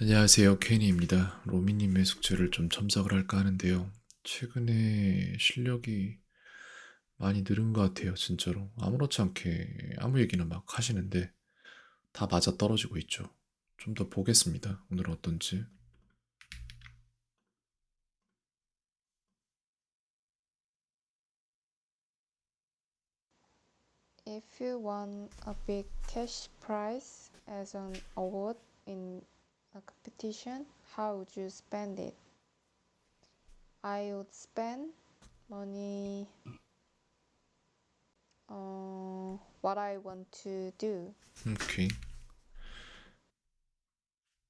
안녕하세요. 케니입니다. 로미님의 숙제를 좀 첨삭을 할까 하는데요. 최근에 실력이 많이 늘은 것 같아요. 진짜로. 아무렇지 않게 아무 얘기나 막 하시는데 다 맞아 떨어지고 있죠. 좀 더 보겠습니다. 오늘은 어떤지. A competition, how would you spend it? I would spend money on what I want to do. 오케이.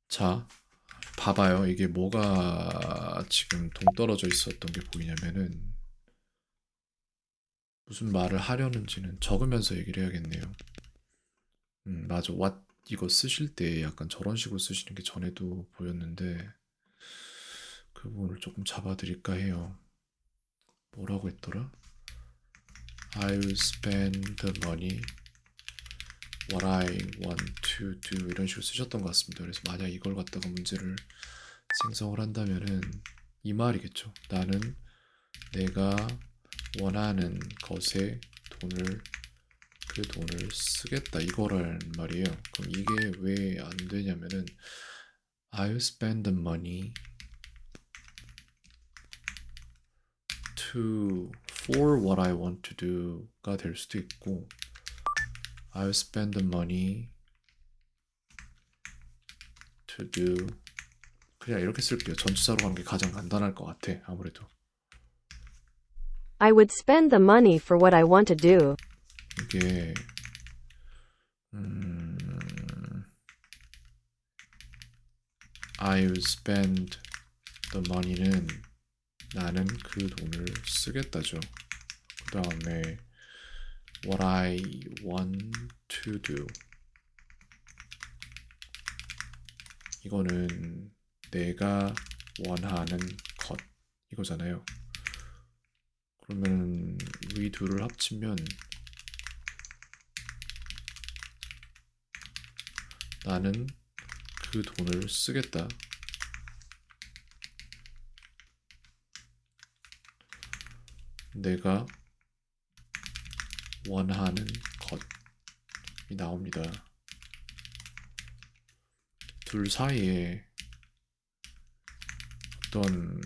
자, 봐봐요. 이게 뭐가 지금 동떨어져 있었던 게 보이냐면은 무슨 말을 하려는지는 적으면서 얘기를 해야겠네요. 음, 맞아. what 이거 쓰실 때 약간 저런 식으로 쓰시는 게 전에도 보였는데 그 부분을 조금 잡아드릴까 해요. 뭐라고 했더라? I will spend the money what I want to do 이런 식으로 쓰셨던 것 같습니다. 그래서 만약 이걸 갖다가 문제를 생성을 한다면은 이 말이겠죠. 나는 내가 원하는 것에 돈을 그 돈을 쓰겠다 이거란 말이에요. 그럼 이게 왜 안 되냐면은 I'll spend the money to for what I want to do가 될 수도 있고 I'll spend the money to do 그냥 이렇게 쓸게요. 전치사로 가는 게 가장 간단할 것 같아. 아무래도 I would spend the money for what I want to do. 이게 음, I'll spend the money는 나는 그 돈을 쓰겠다죠. 그 다음에 what I want to do 이거는 내가 원하는 것 이거잖아요. 그러면 위 둘을 합치면 나는 그 돈을 쓰겠다. 내가 원하는 것이 나옵니다. 둘 사이에 어떤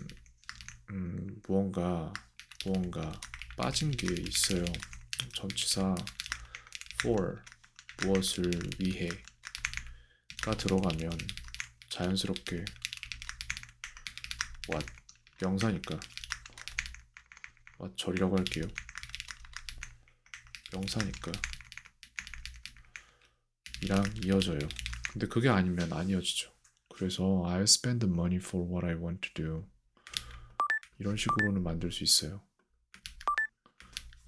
음, 무언가 무언가 빠진 게 있어요. 전치사 for 무엇을 위해 가 들어가면 자연스럽게 what 명사니까 what 절이라고 할게요. 명사니까 이랑 이어져요. 근데 그게 아니면 안 이어지죠. 그래서 I'll spend the money for what I want to do. 이런 식으로는 만들 수 있어요.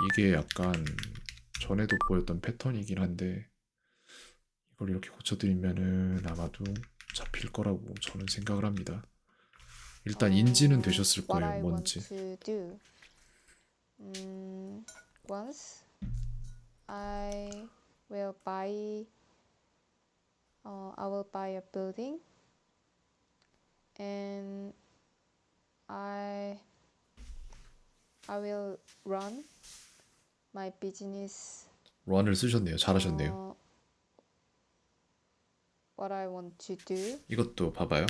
이게 약간 전에도 보였던 패턴이긴 한데 이걸 이렇게 고쳐드리면은 아마도 잡힐 거라고 저는 생각을 합니다. 일단 인지는 어, 되셨을 what 거예요. I 뭔지. want to do. 음, once I will buy uh, I will buy a building and I I will run my business 런을 쓰셨네요. 잘하셨네요. 어, what I want to do 이것도 봐봐요.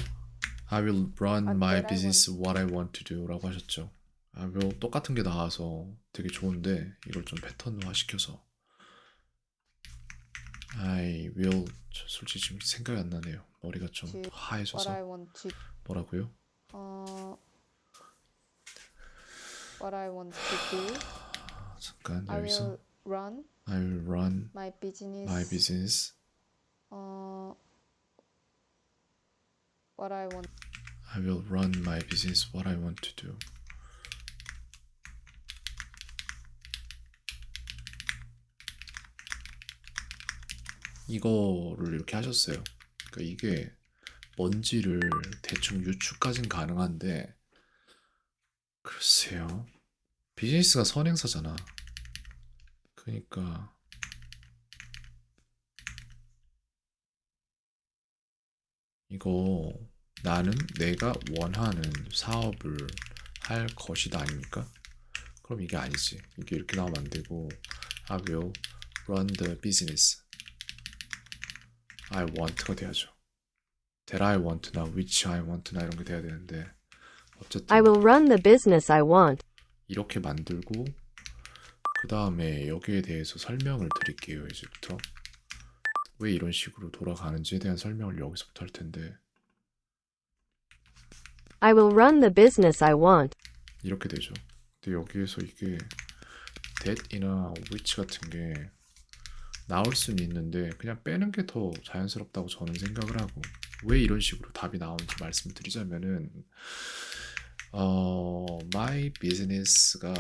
I will run 아, my what I business what I want to do라고 하셨죠. 아, 뭐 똑같은 게 나와서 되게 좋은데 이걸 좀 패턴화 시켜서 I will 저 솔직히 지금 생각이 안 나네요. 머리가 좀 to what I 하얘져서 want to 뭐라고요? 어, what I want to do 아, 잠깐 I 여기서 will run I will run my business my business what I want I will run my business what I want to do. 이거를 이렇게 하셨어요. 그러니까 이게 뭔지를 대충 유추까진 가능한데 글쎄요. 비즈니스가 선행사잖아. 그러니까 이거 나는 내가 원하는 사업을 할 것이다 아닙니까? 그럼 이게 아니지. 이게 이렇게 나오면 안 되고 I will run the business. I want가 돼야죠. that I want나 which I want나 이런 게 돼야 되는데 어쨌든 I will run the business I want. 이렇게 만들고 그 다음에 여기에 대해서 설명을 드릴게요 이제부터 왜 이런 식으로 돌아가는지에 대한 설명을 여기서부터 할 텐데 I will run the business I want. 이렇게 되죠 근데 여기에서 이게 that이나 which 같은 게 나올 수는 있는데 그냥 빼는 게 더 자연스럽다고 저는 생각을 하고 왜 이런 식으로 답이 나오는지 말씀을 드리자면은 어 my business가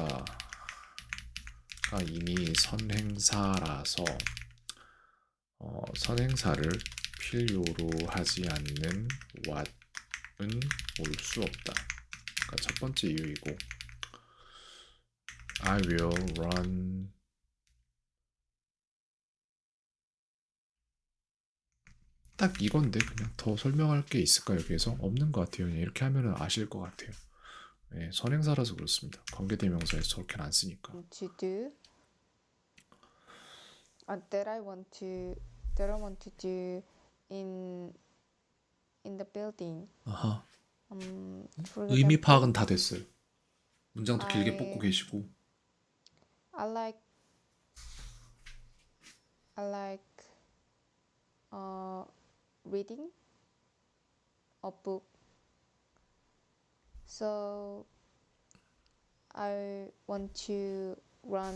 가 이미 선행사라서 어, 선행사를 필요로 하지 않는 what은 올 수 없다. 그러니까 첫 번째 이유이고 I will run 딱 이건데 그냥 더 설명할 게 있을까 여기에서 없는 것 같아요. 이렇게 하면은 아실 것 같아요. 네, 선행사라서 그렇습니다. 관계대명사에서 저렇게는 안 쓰니까. to do uh, that I want to that I want to do in in the building. 아하. Um, for 의미 example, 파악은 다 됐어요. 문장도 길게 I- 뽑고 계시고. I like I like uh, reading a book. So I want to run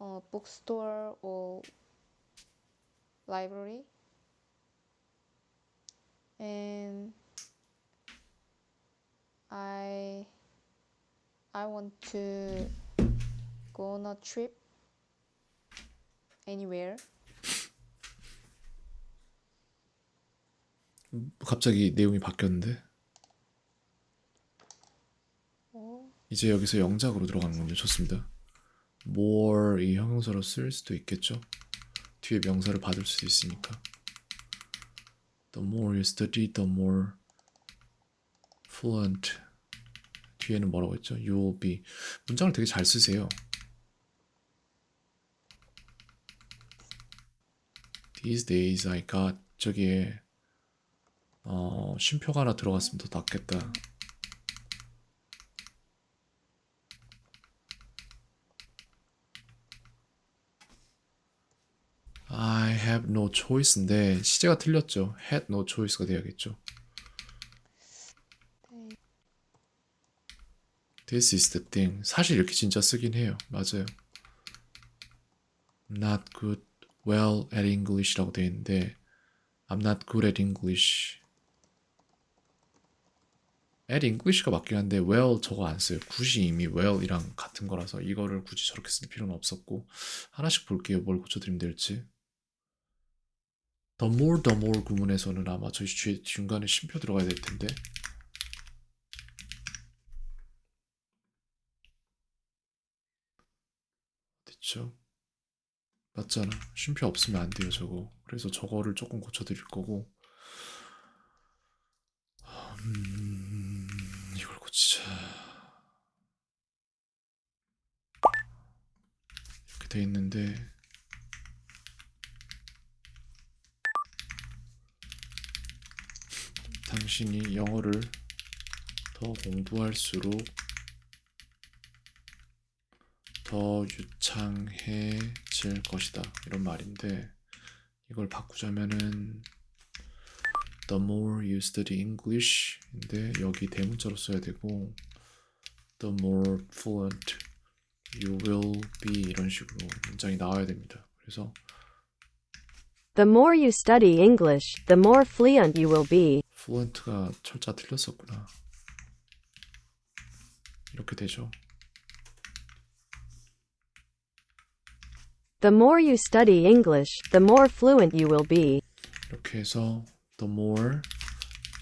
a bookstore or library. And I I want to go on a trip anywhere. 갑자기 내용이 바뀌었는데 어, 이제 여기서 영작으로 들어가는군요. 좋습니다. more 이 형용사로 쓸 수도 있겠죠. 뒤에 명사를 받을 수도 있으니까. The more you study, the more fluent. 뒤에는 뭐라고 했죠? You will be. 문장을 되게 잘 쓰세요. These days I got 저기에 어, 쉼표가 하나 들어갔으면 더 낫겠다. I have no choice인데 시제가 틀렸죠. had no choice가 돼야겠죠. 네. This is the thing. 사실 이렇게 진짜 쓰긴 해요. 맞아요. Not good, well at English라고 돼 있는데 I'm not good at English. at English가 맞긴 한데 well 저거 안 써요. 굳이 이미 well이랑 같은 거라서 이거를 굳이 저렇게 쓸 필요는 없었고 하나씩 볼게요. 뭘 고쳐드리면 될지. The more, the more 구문에서는 아마 저희 뒤- 중간에 쉼표 들어가야 될 텐데. 됐죠? 맞잖아. 쉼표 없으면 안 돼요, 저거. 그래서 저거를 조금 고쳐드릴 거고. 음, 이걸 고치자. 이렇게 돼 있는데. 당신이 영어를 더 공부할수록 더 유창해질 것이다. 이런 말인데 이걸 바꾸자면은 The more you study English인데 여기 대문자로 써야 되고 The more fluent you will be 이런 식으로 문장이 나와야 됩니다. 그래서 The more you study English, the more fluent you will be. fluent가 철자 틀렸었구나. 이렇게 되죠. The more you study English, the more fluent you will be. 이렇게 해서 the more,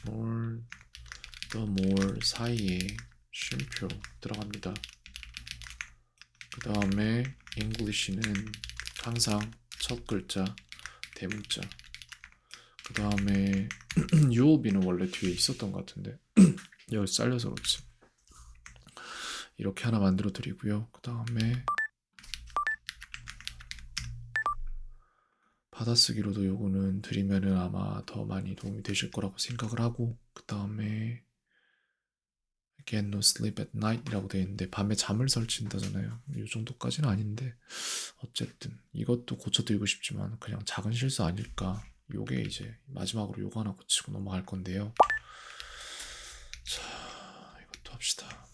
more, the more 사이에 쉼표 들어갑니다. 그 다음에 English는 항상 첫 글자 대문자. 그 다음에 be는 원래 뒤에 있었던 것 같은데 여기 잘려서 그렇지. 이렇게 하나 만들어 드리고요. 그 다음에 받아쓰기로도 요거는 드리면은 아마 더 많이 도움이 되실 거라고 생각을 하고 그 다음에 get no sleep at night 이라고 되어 있는데 밤에 잠을 설친다잖아요. 이 정도까지는 아닌데 어쨌든 이것도 고쳐드리고 싶지만 그냥 작은 실수 아닐까. 요게 이제 마지막으로 요거 하나 고치고 넘어갈 건데요. 자, 이것도 합시다.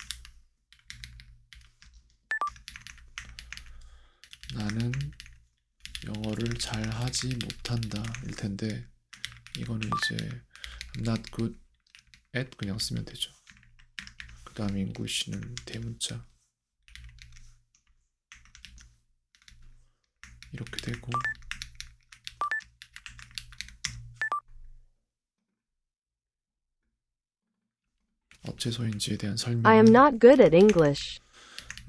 나는 영어를 잘 하지 못한다 일 텐데 이거는 이제 I'm not good at 그냥 쓰면 되죠. 그 다음에 English는 대문자 이렇게 되고 어째서인지에 대한 설명 I am not good at English.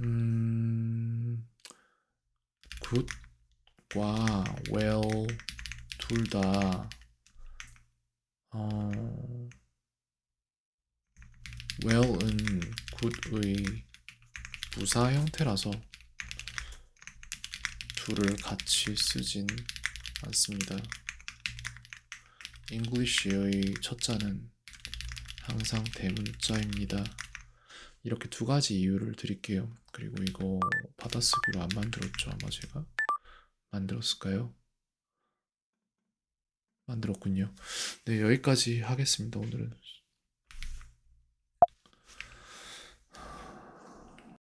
음, good과 well 둘 다 어, well은 good의 부사 형태라서 둘을 같이 쓰진 않습니다. English의 첫 자는 항상 대문자입니다. 이렇게 두 가지 이유를 드릴게요. 그리고 이거 받아쓰기로 안 만들었죠, 아마 제가? 만들었을까요? 만들었군요. 네, 여기까지 하겠습니다, 오늘은.